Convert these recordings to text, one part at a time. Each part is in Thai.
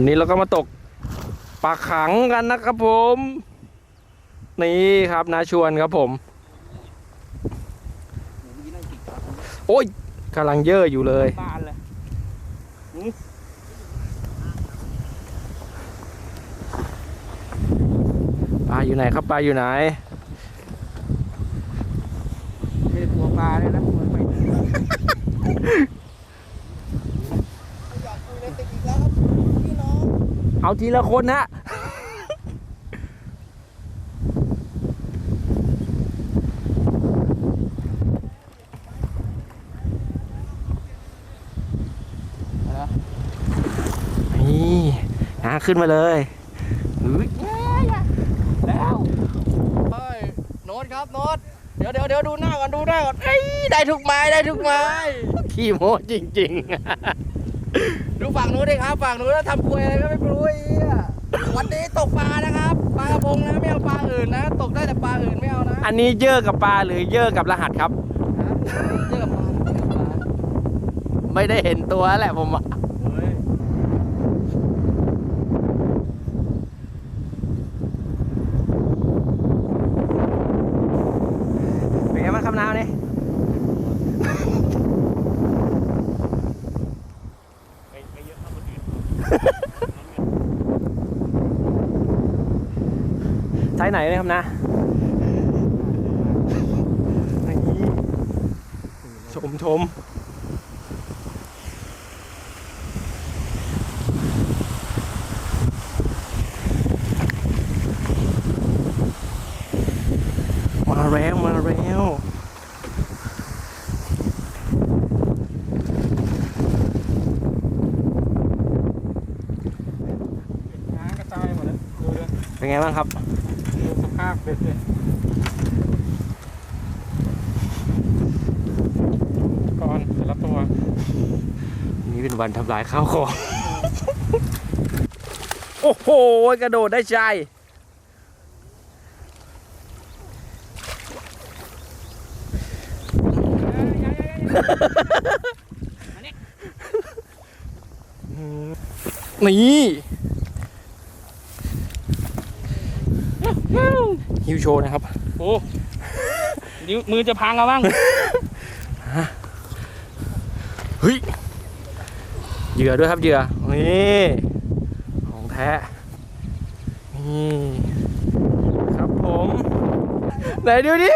วันนี้เราก็มาตกปลาขังกันนะครับผม นี่ครับนาชวนครับผม โอ้ยกำลังเย่ออยู่เลยปลาอยู่ไหนครับปลาอยู่ไหนไม่ได้ตัวปลาเลยนะตัวไป เอาทีละคนนะนี่นะขึ้นมาเลยอุ๊ยแล้วเฮ้ยโน้ตครับโน้ตเดี๋ยวเดี๋ยวเดี๋ยวดูหน้าก่อนดูหน้าก่อนเอ้ยได้ทุกไม้ได้ทุกไม้ขี้โม้จริง ดูฝั่งนู้นดิครับ ฝั่งนู้นแล้วทำควยอะไรก็ไม่รู้ไอ้เหี้ยวันนี้ตกปลานะครับ ปลากระพงนะไม่เอาปลาอื่นนะ ตกได้แต่ปลาอื่นไม่เอานะๆอันนี้เย่อกับปลาหรือเย่อกับรหัสครับ เยอะกับปลาเยอะกับปลาไม่ได้เห็นตัวแหละผมว่าเฮ้ยเป็นไงบ้างครับน้ำนี่ ใช้ไหนเลยครับนะนี่ชมชมมาแล้วมาแล้วน้ากระจายหมดเลยดูเลยเป็นไงบ้างครับ ดูสภาพเบ็ดเลยก่อนแต่ละตัว นี่เป็นวันทำลายข้าวของ โอ้โห กระโดดได้ใจนี่ ฮิวโชว์นะครับ โอ้นิ้วมือจะพังเอาบ้างเฮ้ยเหยื่อด้วยครับเหยื่อนี่ของแท้นี่ครับผม ไหนดูดิ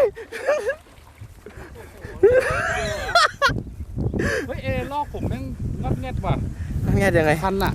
เฮ้ยเอลอกผมแม่งงอดเน็ตว่ะทำไงยังไงพันอะ